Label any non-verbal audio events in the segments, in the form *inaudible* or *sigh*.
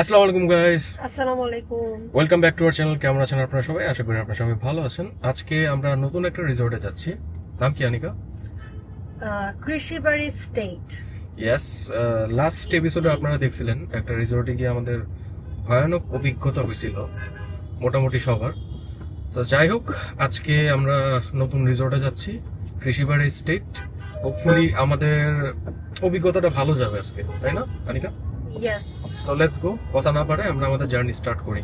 আসসালামু আলাইকুম গাইস আসসালামু আলাইকুম welcome back to our channel কেমন আছেন আপনারা সবাই? আশা করি আপনারা সবাই ভালো আছেন। আজকে আমরা নতুন একটা রিসোর্টে যাচ্ছি। নাম কি Anika? Krishibari estate yes last এপিসোডে আপনারা দেখছিলেন একটা রিসোর্টে গিয়ে আমাদের ভয়ানক অভিজ্ঞতা হয়েছিল মোটামুটি সবার। তো যাই হোক আজকে আমরা নতুন রিসোর্টে যাচ্ছি কৃষিবাড়ি স্টেট হোপফুলি আমাদের অভিজ্ঞতাটা ভালো যাবে আজকে তাই না Anika? Yes so let's go কথা না পারে আমরা আমাদের জার্নি স্টার্ট করি।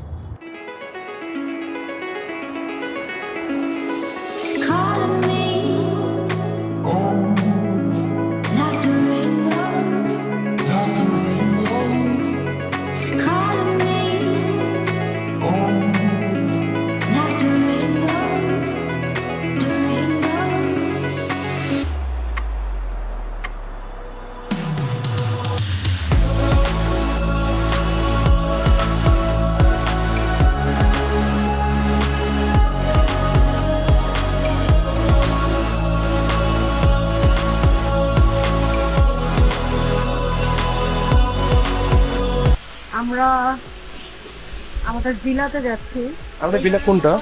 ভিলাতে যাচ্ছি। আমাদের বিলা কোনটা?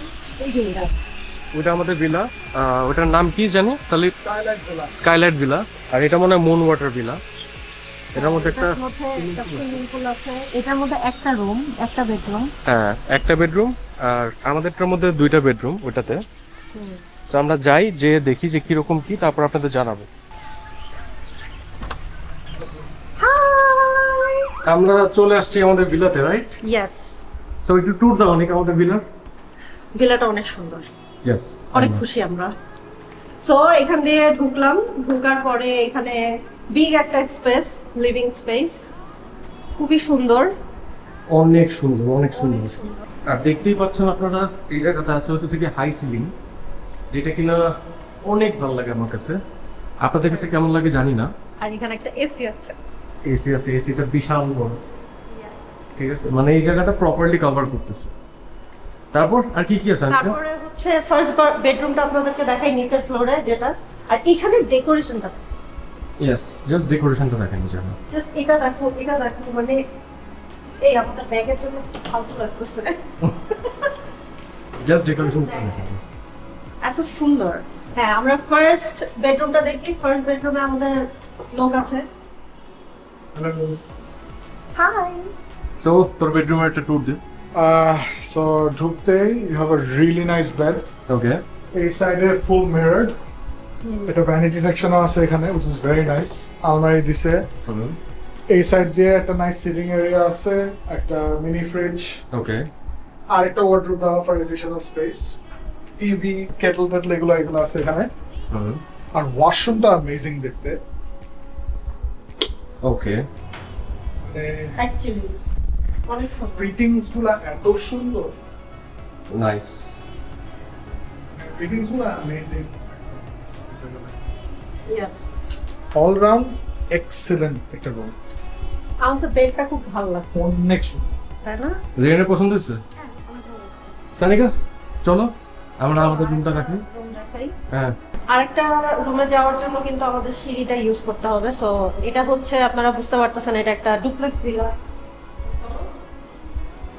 ওইটা আমাদের ভিলা। ওটার নাম কি জানি? সালিফ স্কাইলাইট ভিলা আর এটা মনে হয় মুন ওয়াটার ভিলা এটার মধ্যে একটা এটার মধ্যে একটা সুইমিং পুল আছে। এটার মধ্যে একটা রুম একটা বেডরুম হ্যাঁ একটা বেডরুম আর আমাদেরটার মধ্যে দুইটা বেডরুম ওইটাতে। তো আমরা যাই যে দেখি যে কীরকম কি তারপর আপনাদের জানাব। আমরা চলে আসছি আমাদের ভিলাতে রাইট ইয়েস সো একটু ট্যুর দাও অনেক আমাদের ভিলার ভিলাটা অনেক সুন্দর। ইয়েস অনেক খুশি আমরা। সো এখান দিয়ে ঢুকলাম। ঢুকার পরে এখানে বিগ একটা স্পেস লিভিং স্পেস খুবই সুন্দর। অনেক সুন্দর অনেক সুন্দর। আর দেখতেই পাচ্ছেন আপনারা এই জায়গাটা আছে হচ্ছে কি হাই সিলিং যেটা কিনা অনেক ভালো লাগে আমার কাছে। আপনাদের কাছে কেমন লাগে জানি না। আর এখানে একটা এসি আছে। এসি আছে এসিটা বিশাল বড়। ঠিক আছে? মানে এই জায়গাটা প্রপারলি কভার করতেছে। তারপর আর কি কি আছে? তারপরে হচ্ছে ফার্স্ট বেডরুমটা আপনাদেরকে দেখাই নিচের ফ্লোরে যেটা। আর এখানে ডেকোরেশনটা ইয়েস জাস্ট ডেকোরেশনটা দেখেন জায়গা জাস্ট এটা দেখো এটা দেখো মানে এই আমাদের ব্যাগের জন্য ফালতু লাগতেছে। জাস্ট ডেকোরেশনটা দেখেন এত সুন্দর। হ্যাঁ আমরা ফার্স্ট বেডরুমটা দেখি ফার্স্ট বেডরুমে আমাদের লোক আছে। হাই সো তোর বেডরুমের একটা ট্যুর দে। so ঢুকতেই you have a really nice bed. Okay এই সাইডে ফুল মিরর্ড এটা ভ্যানিটি সেকশনও আছে এখানে which is very nice আলমারি দিছে। এই সাইড দিয়ে একটা নাইস সিটিং এরিয়া আছে একটা মিনি ফ্রিজ ওকে আর একটা ওয়ার্ডরোব দেওয়া for additional space TV kettle টেটল এগুলো এগুলো আছে এখানে। আর ওয়াশরুমটা অ্যামেজিং দেখতে। ওকে অ্যাকচুয়ালি সুন্দর ফিটিংসগুলো এত সুন্দর। Nice ফিটিংসগুলো amazing yes all round excellent একটা রুম আমার বেডটা খুব ভালো লাগছে। অনেক সুন্দর তাই না? যেখানে পছন্দ হয়েছে? সানিকা চলো আমরা আমাদের রুমটা দেখি রুম দেখাই। হ্যাঁ। আরেকটা রুমে যাওয়ার জন্য কিন্তু আমাদের সিঁড়িটা ইউজ করতে হবে। সো এটা হচ্ছে আপনারা বুঝতে পারতেছেন এটা একটা ডুপ্লেক্স ভিলা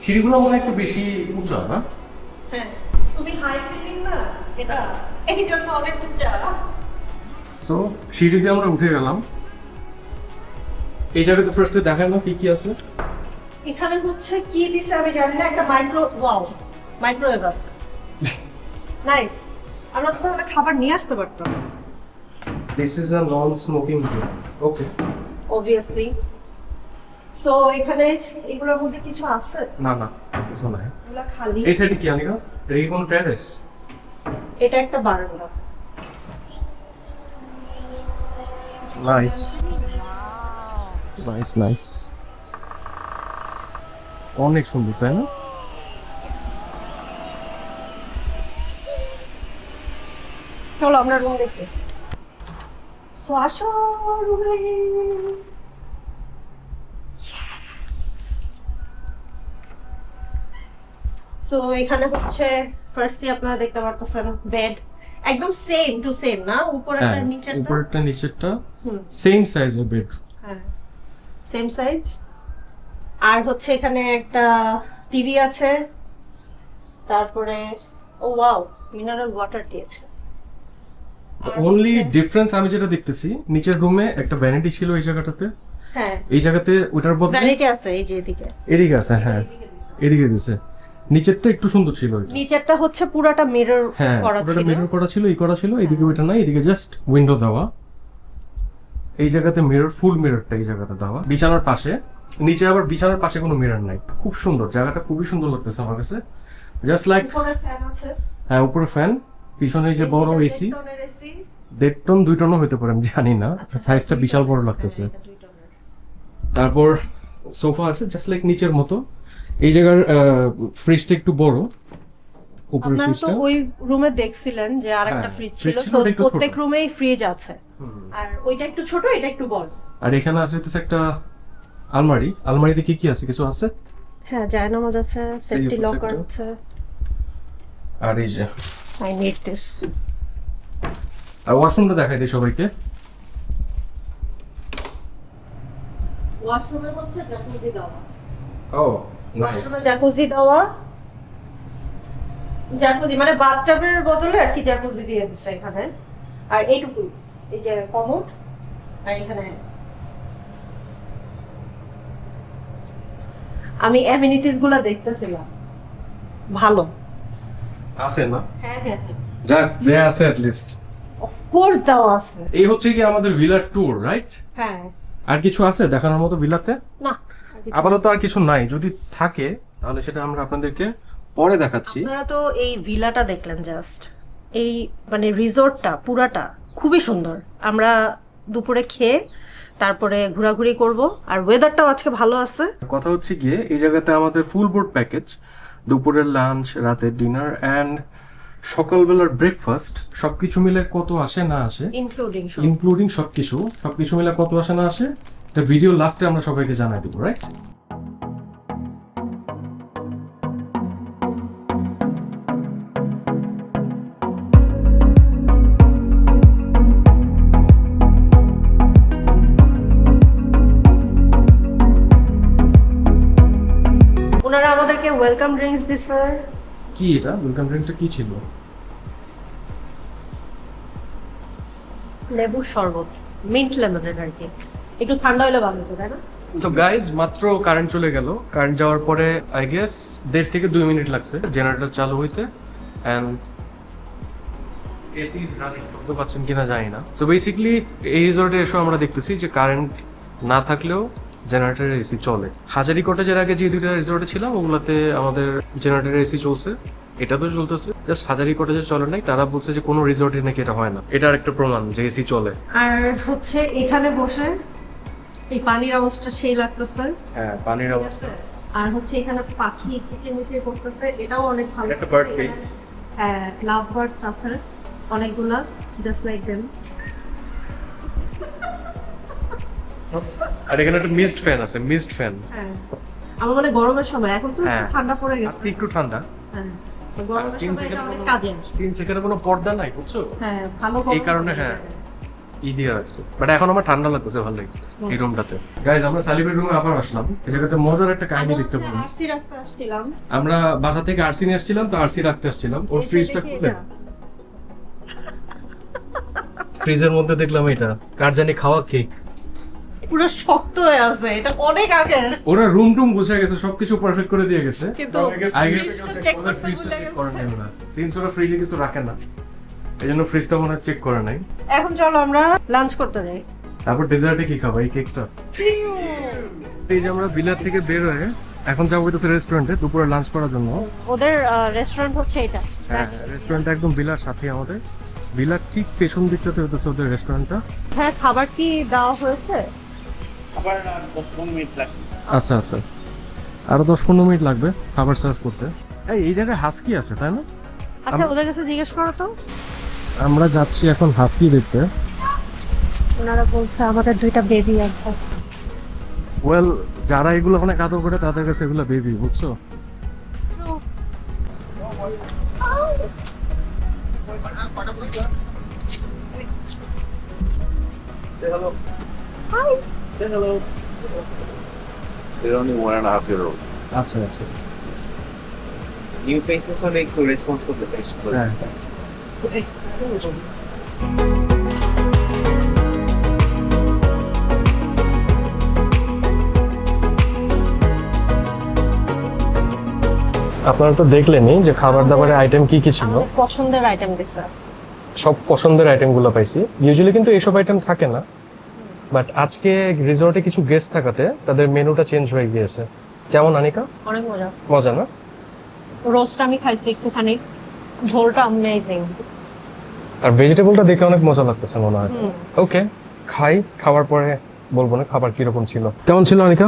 সিঁড়িগুলো মনে একটু বেশি উঁচা না? হ্যাঁ তুমি হাই সিলিং না? এটা এই জন্য অনেক উঁচা সো সিঁড়ি দিয়ে আমরা উঠে গেলাম। এই জায়গাতে ফার্স্টে দেখানো কি কি আছে? এখানে হচ্ছে কি দিছে আমি জানি না একটা মাইক্রো ওয়াও মাইক্রোওয়েভ আছে। *laughs* নাইস আমরা তো তাহলে খাবার নিয়ে আসতে পারতাম। This is a non smoking room okay obviously so এখানে এগুলোর মধ্যে কিছু আছে? না না কিছু নাই। এগুলো খালি। এই সাইডে কি আনিকা এটা কি কোনো টেরেস এটা একটা বারান্দা। নাইস নাইস নাইস অনেক সুন্দর তাই না? চলো আমরা রুম দেখি। সো আসো রুমে সো এখানে হচ্ছে ফার্স্টে আপনারা দেখতে পারতেছেন বেড একদম সেম টু সেম না? উপরেরটা হ্যাঁ নিচেরটা? উপরেরটা নিচেরটা সেম সাইজের বেডরুম হ্যাঁ সেম সাইজ আর হচ্ছে এখানে একটা টিভি আছে তারপরে ও ওয়াও মিনারেল ওয়াটার দিয়েছে। আর অনলি ডিফারেন্স আমি যেটা দেখতেছি নিচের রুমে একটা ভ্যানিটি ছিল এই জায়গাটাতে। হ্যাঁ। এই জায়গাতে ওটার বদলে ভ্যানিটি আছে এই যে এদিকে। এদিকে আছে হ্যাঁ। এদিকে দিছে। নিচেরটা একটু সুন্দর ছিল নিচেরটা হচ্ছে পুরাটা মিরর হ্যাঁ করা পুরোটা ছিল। মিরর করা ছিল এই করা ছিল এদিকে ওইটা নাই এদিকে জাস্ট উইন্ডো দেওয়া। এই জায়গাতে মিরর ফুল মিররটা এই জায়গাতে দেওয়া। বিছানার পাশে নিচে আবার বিছানার পাশে কোনো মিরর নাই। খুব সুন্দর জায়গাটা খুবই সুন্দর লাগতেছে আমার কাছে। জাস্ট লাইক উপরে ফ্যান আছে। হ্যাঁ উপরে ফ্যান পিছনে যে বড় এসি দেড় টন দুই টনও হতে পারে আমি জানি না। আচ্ছা, সাইজটা বিশাল বড় লাগতেছে। তারপর সোফা আছে জাস্ট লাইক নিচের মতো। এই জায়গার ফ্রিজটা একটু বড়। উপরের আপনারা তো ফ্রিজটা ওই রুমে দেখছিলেন যে আরেকটা হ্যাঁ, ফ্রিজ ছিল। ছিল, একটু প্রত্যেক রুমেই ফ্রিজ আছে। আর ওইটা একটু ছোট এটা একটু বড়। আর এখানে আছে হচ্ছে একটা আলমারি। আলমারিতে কি কি আছে? কিছু আছে? হ্যাঁ জায়নামাজ আছে সেফটি লকার আছে। আর এই যে। আই নিড দিস আর ওয়াশরুমটা দেখাই দিই সবাইকে। ওয়াশরুমে হচ্ছে জ্যাকুজি দেওয়া। ও। ওয়াশরুমে দেওয়া। জ্যাকুজি মানে বাথটাবের বদলে আর কি জ্যাকুজি দিয়ে দিছে এখানে। আর এইটুকুই এই যে কমোড আর এখানে। আমি অ্যামিনিটিসগুলা দেখতেছিলাম। ভালো। আছে না? হ্যাঁ হ্যাঁ হ্যাঁ। যাক দেয়া আছে অ্যাট লিস্ট অফকোর্স দেওয়া আছে। এই হচ্ছে কি আমাদের ভিলার ট্যুর রাইট হ্যাঁ। আর কিছু আছে দেখানোর মতো ভিলাতে না। আপাতত আর কিছু নাই। যদি থাকে তাহলে সেটা আমরা আপনাদেরকে পরে দেখাচ্ছি। আপনারা তো এই ভিলাটা দেখলেন জাস্ট এই মানে রিসোর্টটা পুরাটা খুবই সুন্দর। আমরা দুপুরে খেয়ে তারপরে ঘোরাঘুরি করব আর ওয়েদারটাও আজকে ভালো আছে। কথা হচ্ছে গিয়ে এই জায়গাতে আমাদের ফুল বোর্ড প্যাকেজ দুপুরের লাঞ্চ রাতের ডিনার অ্যান্ড সকালবেলার ব্রেকফাস্ট সবকিছু মিলে কত আসে না আসে? ইনক্লুডিং ইনক্লুডিং সবকিছু। সবকিছু মিলে কত আসে না আসে? এটা ভিডিও লাস্টে আমরা সবাইকে জানাই দেবো রাইট ওনারা আমাদেরকে ওয়েলকাম ড্রিঙ্কস দিছে কি এটা? ওয়েলকাম ড্রিঙ্কটা কি ছিল? লেবুর শরবত মিন্ট লেমনের আর কি। একটু ঠান্ডা হলে ভালো হতো তাই না? সো গাইজ মাত্র কারেন্ট চলে গেল। কারেন্ট যাওয়ার পরে আই গেস দেড় থেকে দুই মিনিট লাগছে জেনারেটর চালু হইতে। অ্যান্ড এসি রানিং শব্দ পাচ্ছেন কিনা জানি না। সো বেসিক্যালি এই রিসর্টে এসে আমরা দেখতেছি যে কারেন্ট না থাকলেও জেনারেটরের এসি চলে। হাজারি কটেজের আগে যে দুইটা রিসর্টে ছিলাম ওগুলাতে আমাদের জেনারেটরের এসি চলছে। এটা তো চলতেছে জাস্ট হাজারি কটেজে চলে নাই তারা বলছে যে কোনো রিসর্টে নাকি এটা হয় না। এটার একটা প্রমাণ যে এসি চলে। আর হচ্ছে এখানে বসে এই পানির অবস্থা সেই লাগতেছে। হ্যাঁ পানির আছে? আর হচ্ছে এখানে পাখি কিচিরমিচির করতেছে এটাও অনেক ভালো একটা bird লাগতেছে। হ্যাঁ লাভ বার্ডস আছে অনেকগুলা জাস্ট লাইক দেম আর এখানে একটা মিস্ট ফ্যান আছে মিস্ট ফ্যান হ্যাঁ। আমার মনে গরমের সময় এখন তো একটু হ্যাঁ। ঠান্ডা পড়ে গেছে। আজকে একটু ঠান্ডা। হ্যাঁ গরমের সময় এটা অনেক কাজের। since এখানে কোনো পর্দা নাই বুঝছ? হ্যাঁ ভালো এই কারণে হ্যাঁ। জায়গায়। ই দিয়ে রাখছে বাট এখন আমার ঠান্ডা লাগতেছে ভালো লাগে এই রুমটাতে গাইজ আমরা সালিবের রুমে আবার আসলাম। এই জায়গাতে মজার একটা কাহিনী দেখতে হচ্ছে পেলাম আরসি রাখতে আসছিলাম। আমরা বাসা থেকে আরসি নিয়ে আসছিলাম তো আরসি রাখতে আসছিলাম। ওর ফ্রিজটা খুলে। ফ্রিজের মধ্যে দেখলাম এটা। কার জানি খাওয়া কেক পুরো শক্ত হয়ে আছে। এটা অনেক আগের। ওরা রুম টুম গুছিয়ে গেছে সবকিছু পারফেক্ট করে দিয়ে গেছে। কিন্তু আই গেস ওদের ফ্রিজটা ভুলে চেক গেছে। করে সিন্স ওরা। ফ্রিজে কিছু রাখে না। এই জন্য ফ্রিজটা মনে চেক করে নাই। এখন চলো আমরা লাঞ্চ করতে যাই। তারপর ডেজার্টে কি খাব? এই কেকটা এই যে আমরা ভিলা থেকে বের হয়ে এখন যাব হইতেছে রেস্টুরেন্টে দুপুরে লাঞ্চ করার জন্য। ওদের রেস্টুরেন্ট হচ্ছে এটা। হ্যাঁ রেস্টুরেন্টটা একদম ভিলার সাথে আমাদের। ভিলার ঠিক পেছন দিকটাতে হইতেছে ওদের রেস্টুরেন্টটা হ্যাঁ খাবার কি দেওয়া হয়েছে? আবার আর দশ পনেরো মিনিট লাগবে। আচ্ছা আচ্ছা। আরও দশ পনেরো মিনিট লাগবে খাবার সার্ভ করতে। এই জায়গায় হাস্কি আছে তাই না? আচ্ছা ওদের কাছে জিজ্ঞেস করো তো। আমরা যাচ্ছি এখন হাস্কি দেখতে। ওনারা বলছে আমাদের দুইটা বেবি আছে। ওয়েল যারা এগুলো অনেক আদর করে তাদের কাছে এগুলো বেবি বুঝছ? They're only one and a half year old. আচ্ছা আচ্ছা New faces হলে একটু রেসপন্স করতে করে। হ্যাঁ আপনারা তো দেখলেনই যে খাবার দাবারের আইটেম কি কি ছিল। আমার পছন্দের আইটেম দিছে। সব পছন্দের আইটেমগুলো পাইছি। ইউজুয়ালি কিন্তু এইসব আইটেম থাকে না। বাট আজকে রিসর্টে কিছু গেস্ট থাকাতে তাদের মেনুটা চেঞ্জ হয়ে গিয়েছে। কেমন আনিকা? অনেক মজা। মজা না? রোস্ট আমি খাইছি একটুখানি। ঝোলটা অ্যামেজিং আর ভেজিটেবলটা দেখে অনেক মজা লাগতেছে মনে হয়। ওকে খাই খাওয়ার পরে বলব না খাবার কীরকম ছিল। কেমন ছিল অনিকা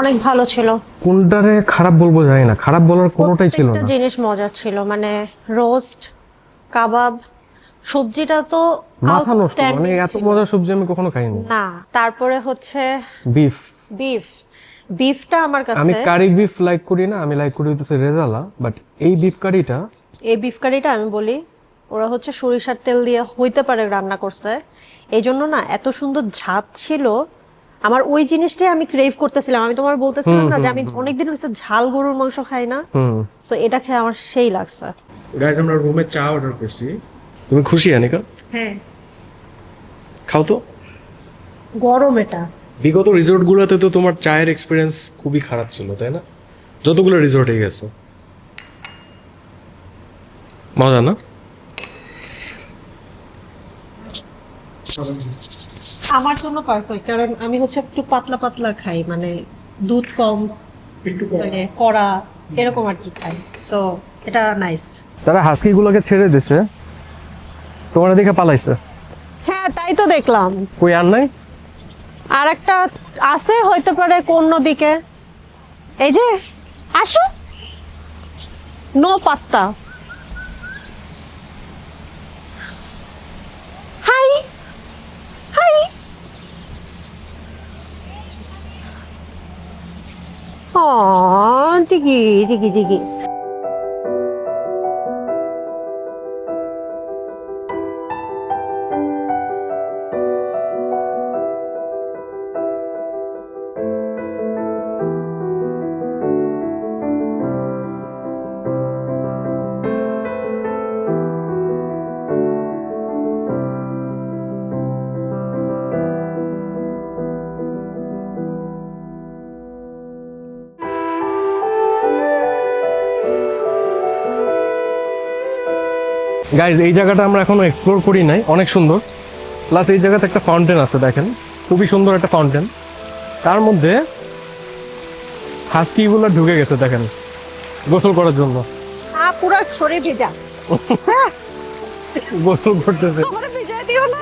অনেক ভালো ছিল। কোনটারে খারাপ বলব জানি না। খারাপ বলার কোনোটাই ছিল না। জিনিস মজা ছিল মানে রোস্ট কাবাব সবজিটা তো মাথা নষ্ট মানে এত। মজার সবজি আমি কখনো খাইনি। না তারপরে হচ্ছে বিফ বিফ বিফটা আমার কাছে আমি কারি বিফ লাইক করি না আমি লাইক করি হচ্ছে রেজালা বাট এই বিফ কারিটা এই বিফ কারিটা আমি বলি ওরা হচ্ছে সরিষার তেল দিয়ে হইতে পারে রান্না করছে। এই জন্য না এত সুন্দর ঝাঁজ ছিল। আমার ওই জিনিসটাই আমি ক্রেভ করতেছিলাম। আমি তোমার বলতেছিলাম না যে আমি অনেকদিন হয়েছে ঝাল গরুর মাংস খাই না। হুম। তো এটা খেয়ে আমার সেই লাগছে। গাইজ আমরা রুমে চা অর্ডার করছি। তুমি খুশি আনিকা? হ্যাঁ। খাও তো। গরম এটা। বিগত রিসোর্টগুলোতে তো তোমার চায়ের এক্সপিরিয়েন্স খুবই খারাপ ছিল তাই না? যতগুলো রিসোর্টে গেছো। মজা না? আমার জন্য পারফেক্ট কারণ আমি হচ্ছে একটু পাতলা পাতলা খাই মানে দুধ কম একটু মানে কড়া এরকম আর কি খাই। সো এটা নাইস তারা হাস্কিগুলোকে ছেড়ে দিছে। তোমার দেখে পালাইছে। হ্যাঁ তাই তো দেখলাম। কই আর নাই? আর একটা আছে হইতে পারে কোন দিকে এই যে আসো। নো পাত্তা হাই হাই ও টিকি টিকি টিকি গাইজ এই জায়গাটা আমরা এখনও এক্সপ্লোর করি নাই। অনেক সুন্দর। প্লাস এই জায়গাতে একটা ফাউন্টেন আছে দেখেন। খুবই সুন্দর একটা ফাউন্টেন তার মধ্যে হাস্কিগুলো ঢুকে গেছে দেখেন। গোসল করার জন্য। পুরো শরীর ভেজা। *laughs* গোসল করতেছে। দিও না।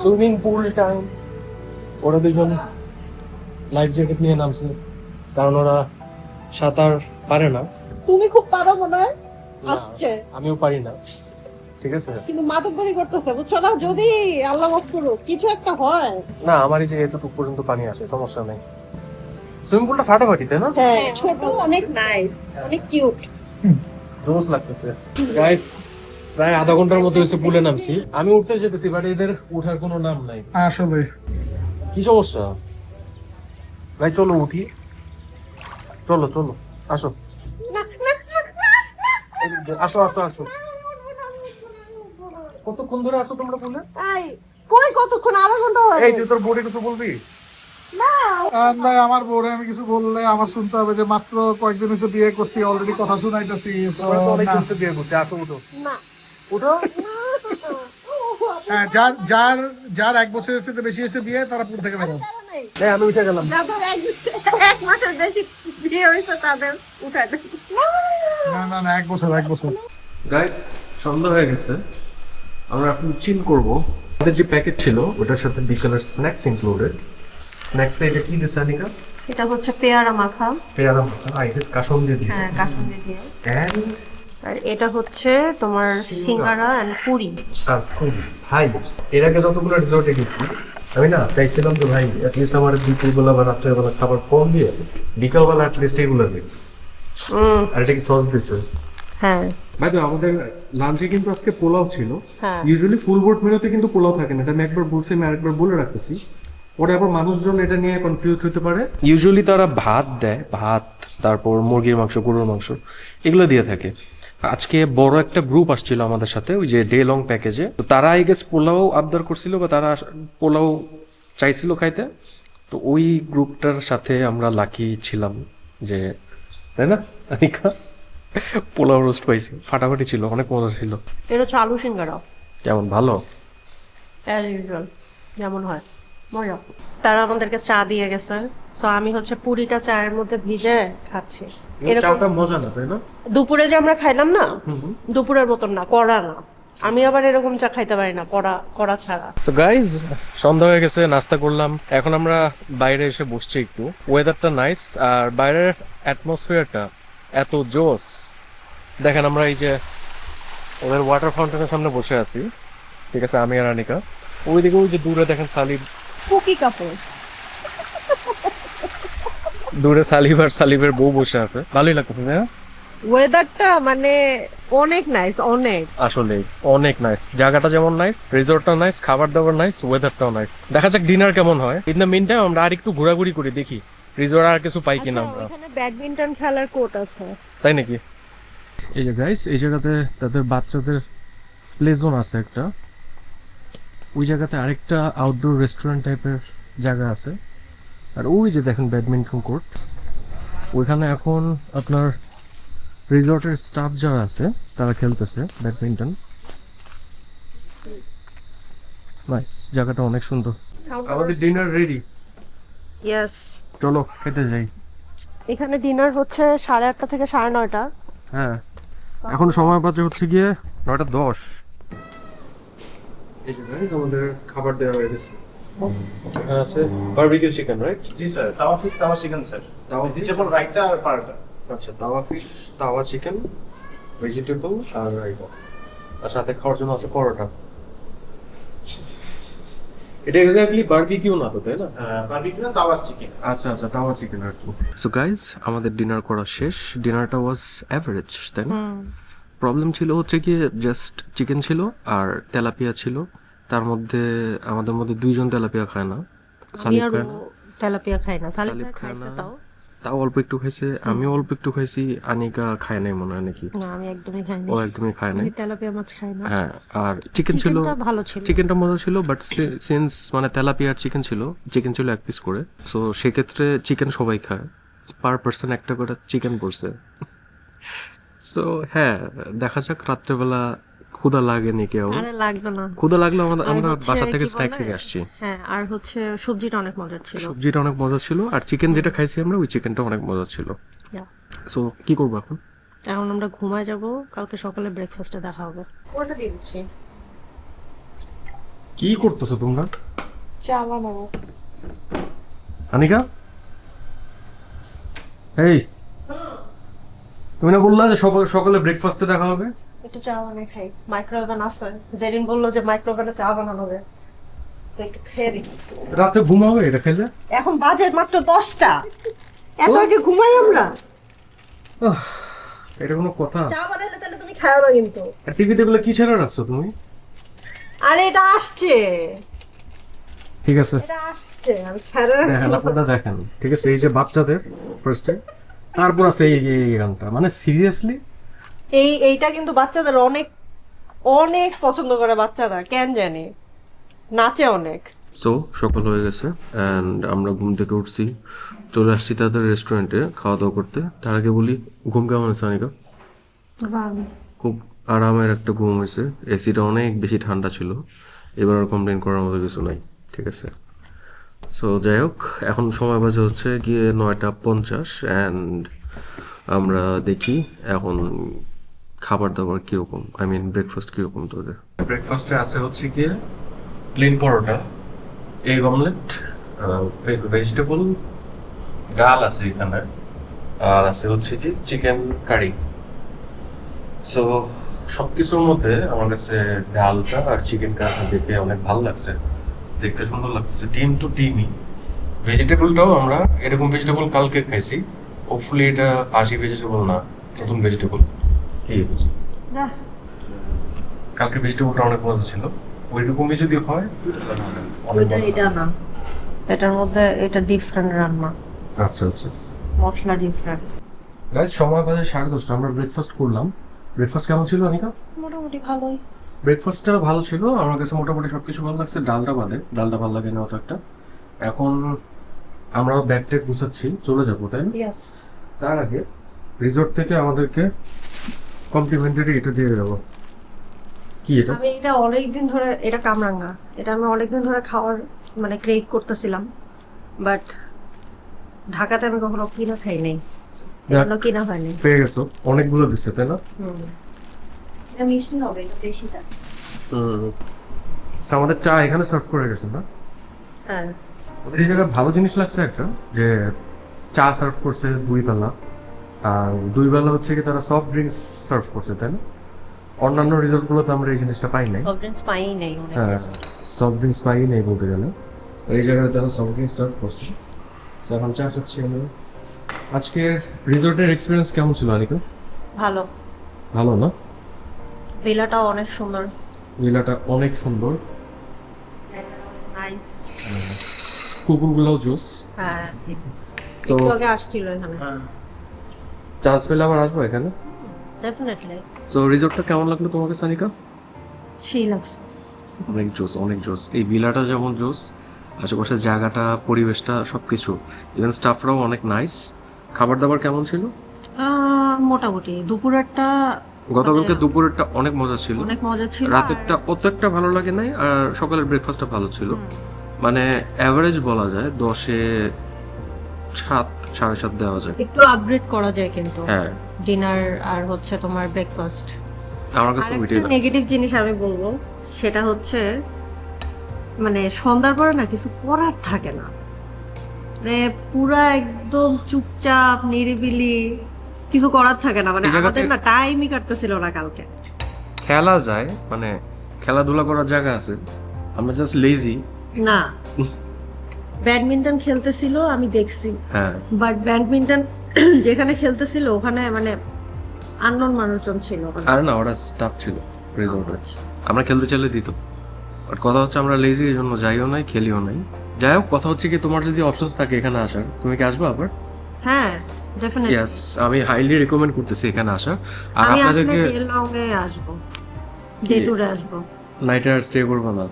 সুইমিং পুল টাইম ওরা দুজন লাইফ জ্যাকেট নিয়ে নামছে। কারণ ওরা সাঁতার পারে না। তুমি খুব পারো মনে হয়? আসছে। আমিও পারি না। ঠিক আছে? কিন্তু মাতব্বরি করতেছে বুঝছ না? যদি আল্লাহ মাফ করুক কিছু একটা হয়। না আমার এই যে এতটুকু পর্যন্ত পানি আসে সমস্যা নেই। সুইমিং পুলটা ফাটাফাটি তাই না? হ্যাঁ ছোট অনেক নাইস অনেক কিউট জোস লাগতেছে। গাইস প্রায় আধা ঘণ্টার মতো হয়েছে পুলে নামছি। আমি উঠতে যেতেছি বাট এদের উঠার কোনো নাম নাই। আসলে। কি সমস্যা? ভাই চলো উঠি। চলো চলো আসো। আসো আসো আসো। কতক্ষণ ধরে আসো তোমরা পুলে? এই কই কতক্ষণ? আধা ঘণ্টা হয় এই তুই তোর বোর্ডে কিছু বলবি? আর ভাই আমার বউরে আমি কিছু বললে আমার শুনতে হবে যে মাত্র কয়েকদিন হচ্ছে বিয়ে করছি অলরেডি কথা শুনাইতেছি বিয়ে করছি আসো উঠো। না। উঠো হ্যাঁ, যার যার যার এক বছরের চেয়ে বেশি হয়েছে বিয়ে তারা পুর থেকে বেরো এই আমি উঠে গেলাম। এক এক বেশি বিয়ে হয়েছে তাদের উঠাই না না না এক বছর এক বছর। গাইস সন্ধ্যা হয়ে গেছে। আমরা এখন চিল করব। আমাদের যে প্যাকেট ছিল ওটার সাথে বিকালের স্ন্যাক্স ইনক্লুডেড স্ন্যাক্সে এটা কি দিছে আনিকা? এটা হচ্ছে পেয়ারা মাখা। পেয়ারা মাখা। আই গেস দিয়ে দিয়ে। হ্যাঁ কাশুন্দি দিয়ে আর এটা হচ্ছে তোমার সিঙ্গারা। এন্ড পুরি। আর খুব ভাই এর আগে যতগুলো রিসোর্টে গেছি আমি না চাইছিলাম যে ভাই অ্যাটলিস্ট আমার দুপুরবেলা বা রাত্রেবেলা খাবার কম দিয়ে বিকালবেলা অ্যাটলিস্ট এগুলো দিই। আর এটা কি সস দিছে? হ্যাঁ। ভাই আমাদের লাঞ্চে কিন্তু আজকে পোলাও ছিল। হ্যাঁ। ইউজুয়ালি ফুল বোর্ড মেনুতে কিন্তু পোলাও থাকে না। এটা আমি একবার বলছি আমি আরেকবার বলে রাখতেছি। ওরা আবার মানুষজন এটা নিয়ে কনফিউজ হতে পারে। ইউজুয়ালি তারা ভাত দেয় ভাত তারপর মুরগির মাংস গরুর মাংস এগুলো দিয়ে থাকে। আজকে বড় একটা গ্রুপ আসছিল আমাদের সাথে ওই যে ডে লং প্যাকেজে তো তারা আই গেস পোলাও আবদার করছিল বা তারা পোলাও চাইছিল খাইতে। তো ওই গ্রুপটার সাথে আমরা লাকি ছিলাম যে তাই না পোলাও রোস্ট পাইছি। ফাটাফাটি ছিল অনেক মজা ছিল। এটা হচ্ছে আলু সিঙ্গারা। কেমন ভালো? অ্যাজ ইউজুয়াল যেমন হয়। মজা তারা আমাদেরকে চা দিয়ে গেছে। সো আমি হচ্ছে পুরিটা চায়ের মধ্যে ভিজে খাচ্ছি। চাটা মজা না তাই না? দুপুরে যে আমরা খাইলাম না দুপুরের মতন না কড়া না। আমি আবার এরকম চা খাইতে পারি না কড়া কড়া ছাড়া। সো গাইজ সন্ধ্যা হয়ে গেছে নাস্তা করলাম। এখন আমরা বাইরে এসে বসছি একটু। ওয়েদারটা নাইস আর বাইরের অ্যাটমসফিয়ারটা এত জোস। দেখেন আমরা এই যে ওদের ওয়াটার ফাউন্টেনের সামনে বসে আছি। ঠিক আছে আমি আর আনিকা। ওইদিকে ওই যে দূরে দেখেন সালিব কুকি কাপড়। দূরে সালিব আর সালিবের বউ বসে আছে। ভালোই লাগতেছে তাই না? ওয়েদারটা মানে অনেক নাইস অনেক। আসলে অনেক নাইস জায়গাটা যেমন নাইস রিসোর্টটা নাইস খাবার দাবার নাইস ওয়েদারটাও নাইস দেখা যাক ডিনার কেমন হয়। ইন দ্য মিন টাইম আমরা আর একটু ঘোরাঘুরি করি দেখি। রিসোর্ট আর কিছু পাই কিনা আমরা। এখানে ব্যাডমিন্টন খেলার কোর্ট আছে। তাই নাকি? এই যে গাইস এই জায়গাতে তাদের বাচ্চাদের প্লে জোন আছে একটা। ওই জায়গাতে আরেকটা আউটডোর রেস্টুরেন্ট টাইপের জায়গা আছে। আর ওই যে দেখেন ব্যাডমিন্টন কোর্ট ওইখানে এখন আপনার রিসর্টের স্টাফ যারা আছে তারা খেলতেছে ব্যাডমিন্টন নাইস জায়গাটা অনেক সুন্দর। আমাদের ডিনার রেডি ইয়েস চলো খেতে যাই। এখানে ডিনার হচ্ছে সাড়ে আটটা থেকে সাড়ে নয়টা। হ্যাঁ। এখন সময় বাজে হচ্ছে গিয়ে নয়টা দশ। এই যে আমাদের খাবার দেওয়া হয়ে গেছে। আছে বারবিকিউ চিকেন রাইট জি sir tawa fish tawa chicken sir tawa vegetable raita আর পারাটা আচ্ছা tawa fish tawa chicken vegetable আর রাইতা আর সাথে খাওয়ার জন্য আছে পরোটা। এটা এক্স্যাক্টলি বারবিকিউ না তো তাই না? বারবিকিউ না তাওয়া চিকেন আচ্ছা আচ্ছা তাওয়া চিকেন আর সো আমাদের ডিনার করা শেষ। ডিনারটা ওয়াজ অ্যাভারেজ তাই না? প্রবলেম ছিল হচ্ছে কি জাস্ট চিকেন ছিল আর তেলাপিয়া ছিল। তার মধ্যে আমাদের মধ্যে দুইজন তেলাপিয়া খায় না। আমি সালিক খায়। না তেলাপিয়া খাই না। সালিক সালিক খায় না। তাও। অল্প একটু খাইছে। আমিও অল্প একটু খাইছি। আনিকা খায় নাই মনে হয় নাকি? না আমি একদমই খাইনি ও একদমই খায় নাই। তেলাপিয়া মাছ খাই না। হ্যাঁ আর চিকেন ছিল চিকেনটা ভালো ছিল। চিকেনটা মজা ছিল বাট সিন্স মানে তেলাপিয়ার চিকেন ছিল চিকেন ছিল এক পিস করে। সো সেক্ষেত্রে চিকেন সবাই খায়। পার পার্সন একটা করে চিকেন পড়ছে। সো হ্যাঁ দেখা যাক রাত্রেবেলা ক্ষুধা লাগেনি কেউ। আরে লাগবে না। ক্ষুধা লাগল আমরা আমরা বাসা থেকে স্ন্যাক্স বলে? আসছি। হ্যাঁ আর হচ্ছে সবজিটা অনেক মজার ছিল। সবজিটা অনেক মজা ছিল আর চিকেন যেটা খাইছি আমরা ওই চিকেনটা অনেক মজা ছিল। সো কি করব এখন? এখন আমরা ঘুমায় যাব কালকে সকালে ব্রেকফাস্টে দেখা হবে। দিয়ে দিচ্ছি। কি করতেছো তোমরা? চা বানাবো। আনিকা? এই তুমি না বললা যে সকালে সকালে ব্রেকফাস্টে দেখা হবে? একটু চা বানিয়ে খাই। মাইক্রোওভেন আছে যেদিন বলল যে মাইক্রোওভেনে চা বানানো হবে তো একটু খেয়ে দিই রাতে ঘুম হবে এটা খেলে? এখন বাজে মাত্র দশটা। এত আগে ঘুমাই আমরা। এটা কোনো কথা? চা বানাইলে তাহলে তুমি খাও না কিন্তু। আর টিভিতে এগুলো কি ছেড়ে রাখছো তুমি? আরে এটা আসছে। ঠিক আছে। এটা আসছে আমি দেখেন আপনারা দেখেন। ঠিক আছে এই যে বাচ্চাদের ফার্স্টে তারপর আছে এই যে এই গানটা। মানে সিরিয়াসলি এই এইটা কিন্তু বাচ্চাদের অনেক অনেক পছন্দ করে বাচ্চারা কেন জানি। নাচে অনেক। সো সকাল হয়ে গেছে অ্যান্ড আমরা ঘুম থেকে উঠছি। চলে আসছি তাদের রেস্টুরেন্টে খাওয়া দাওয়া করতে। তার আগে বলি ঘুম কেমন আছে অনিকা? খুব আরামের একটা ঘুম হয়েছে। এসিটা অনেক বেশি ঠান্ডা ছিল। এবার আর কমপ্লেন করার মতো কিছু নাই ঠিক আছে? সো যাই হোক এখন সময় বাজে হচ্ছে গিয়ে নয়টা পঞ্চাশ অ্যান্ড আমরা দেখি এখন খাবার দাবার কীরকম আই মিন ব্রেকফাস্ট কীরকম তোদের? ব্রেকফাস্টে আছে হচ্ছে গিয়ে plain paratha egg omelette vegetable ডাল আছে এখানে, আর আছে হচ্ছে কি চিকেন কারি সো সব কিছুর মধ্যে আমার কাছে ডালটা আর চিকেন কারিটা দেখে অনেক ভালো লাগছে। দেখতে সুন্দর লাগতেছে। ডিম তো ডিমই। ভেজিটেবলটাও আমরা এরকম ভেজিটেবল কালকে খাইছি। হোপফুলি এটা আশি ভেজিটেবল না নতুন ভেজিটেবল কি না। কালকে ভেজিটেবলটা অনেক মজা ছিল। ওইরকমই যদি হয় এটা ভালো। এটা না। এটার মধ্যে এটা ডিফারেন্ট রান্না। আচ্ছা আচ্ছা। মশলা ডিফারেন্ট গাইজ সময় বাজে সাড়ে দশটা। আমরা ব্রেকফাস্ট করলাম। ব্রেকফাস্ট কেমন ছিল অনিকা মোটামুটি ভালোই। ব্রেকফাস্টটা ভালো ছিল। আমার কাছে মোটামুটি সব কিছু ভালো লাগছে। ডালটা বাদে। ডালটা ভালো লাগে না অত একটা। এখন আমরা ব্যাগ ট্যাগ গুছাচ্ছি। চলে যাব তাই না? তার আগে রিসোর্ট থেকে আমাদেরকে কমপ্লিমেন্টারি এটা দিয়ে দেবো। কি এটা? আমি এটা অনেকদিন ধরে এটা কামরাঙ্গা। এটা আমি অনেকদিন ধরে খাওয়ার মানে ক্রেভ করতেছিলাম। বাট ঢাকাতে আমি কখনো কিনা খাই নাই। কিনা হয়নি। পেয়ে গেছো। অনেকগুলো দিচ্ছে তাই না? এটা মিষ্টি হবে এটা বেশিটা হুম। So, আমাদের চা এখানে সার্ভ করে গেছে না? হ্যাঁ। ওদের এই জায়গায় ভালো জিনিস লাগছে একটা যে চা সার্ভ করছে দুই বেলা আর দুই বেলা হচ্ছে কি তারা সফট ড্রিঙ্কস সার্ভ করছে তাই না? অন্যান্য রিসোর্টগুলোতে আমরা এই জিনিসটা পাই নাই। সফট ড্রিঙ্কস পাই নাই হ্যাঁ সফট ড্রিঙ্কস পাই নেই বলতে গেলে। এই জায়গায় তারা সফট ড্রিঙ্কস সার্ভ করছে। So, এখন চা খাচ্ছি আমি। আজকের রিসোর্টের এক্সপিরিয়েন্স কেমন ছিল আনিকা? ভালো। ভালো না? ভিলাটাও অনেক সুন্দর। লীলাটা অনেক সুন্দর। নাইস কুকুরগুলোও জুস। হ্যাঁ। সো আগে আসছিল এখানে। চান্স পেলে আবার আসব এখানে? ডেফিনেটলি সো রিসোর্টটা কেমন লাগল তোমাকে সানিকা? সেই লাগছে। অনেক জোস অনেক জোস। এই ভিলাটা যেমন জোস আশেপাশের জায়গাটা পরিবেশটা সবকিছু। ইভেন স্টাফরাও অনেক নাইস খাবার দাবার কেমন ছিল? মোটামুটি। দুপুরেরটা গতকালকে দুপুরেরটা অনেক মজা ছিল। অনেক মজা ছিল রাতেরটা অত একটা ভালো লাগে নাই আর সকালের ব্রেকফাস্টটা ভালো ছিল। মানে অ্যাভারেজ বলা যায় দশে সাত সাড়ে সাত দেওয়া যায়। একটু আপগ্রেড করা যায় কিন্তু। হ্যাঁ। ডিনার আর হচ্ছে তোমার ব্রেকফাস্ট আমার কাছে ওইটাই নেগেটিভ জিনিস আমি বলব সেটা হচ্ছে মানে সন্ধ্যার পরে না কিছু করার থাকে না। মানে পুরা একদম চুপচাপ নিরিবিলি কিছু করার থাকে না মানে আমাদের না টাইমই কাটতেছিল না কালকে খেলা যায় মানে খেলাধুলা করার জায়গা আছে। আমরা জাস্ট লেজি না। ব্যাডমিন্টন খেলতেছিল আমি দেখছি। হ্যাঁ। বাট ব্যাডমিন্টন *clears throat* যেখানে খেলতেছিল ওখানে মানে আননোন মানুষজন ছিল আর না ওরা স্টাফ ছিল রিসোর্টে আচ্ছা। আমরা খেলতে চাইলে দিত। বাট কথা হচ্ছে আমরা লেজি এই জন্য যাইও নাই খেলিও নাই। যাই হোক কথা হচ্ছে কি তোমার যদি অপশনস থাকে এখানে আসার তুমি কি আসবে আবার? হ্যাঁ। ইয়াস আমি হাইলি রেকমেন্ড করতেছি এখানে আসার আর আপনাদেরকে ডে লংয়ে আসব। ডে টুরে আসব। নাইটে আর স্টে করব না।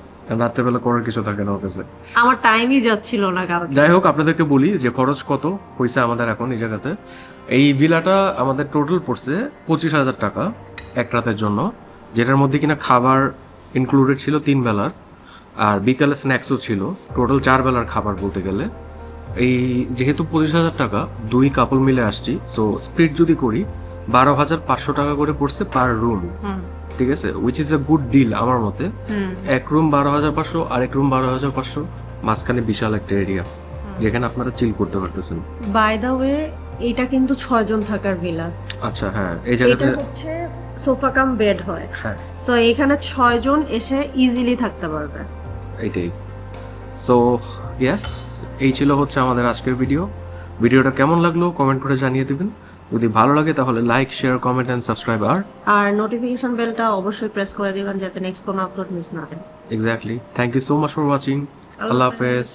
রাত্রেবেলা করার কিছু থাকে না অফিসে আমার টাইমই যাচ্ছিল না কালকে। যাই হোক আপনাদেরকে বলি যে খরচ কত হয়েছে আমাদের এখন এই জায়গাতে। এই ভিলাটা আমাদের টোটাল পড়ছে পঁচিশ হাজার টাকা এক রাতের জন্য। যেটার মধ্যে কিনা খাবার ইনক্লুডেড ছিল তিন বেলার। আর বিকালে স্ন্যাক্সও ছিল। টোটাল চার বেলার খাবার বলতে গেলে। এই যেহেতু পঁচিশ হাজার টাকা দুই কাপল মিলে আসছি সো স্প্লিট যদি করি বারো হাজার পাঁচশো টাকা করে পড়ছে পার রুম হুম। ঠিক আছে? Which is a good deal আমার মতে। হুম। এক রুম বারো হাজার পাঁচশো আর এক রুম বারো হাজার পাঁচশো মাঝখানে বিশাল একটা এরিয়া যেখানে আপনারা চিল করতে পারতেছেন। বাই দা ওয়ে এটা কিন্তু ছয়জন থাকার ভিলা আচ্ছা হ্যাঁ এই এটা জায়গাতে হচ্ছে সোফা কাম বেড হয়। হ্যাঁ। সো এখানে ছয়জন এসে ইজিলি থাকতে পারবে। এইটাই। সো ইয়াস এই ছিল হচ্ছে আমাদের আজকের ভিডিও। ভিডিওটা কেমন লাগল কমেন্ট করে জানিয়ে দেবেন। যদি ভালো লাগে তাহলে like share comment and subscribe আর আর নোটিফিকেশন বেলটা অবশ্যই প্রেস করে দিবেন যাতে নেক্সট কোনো আপলোড মিস না হয়। Exactly thank you so much for watching আল্লাহ হাফেজ।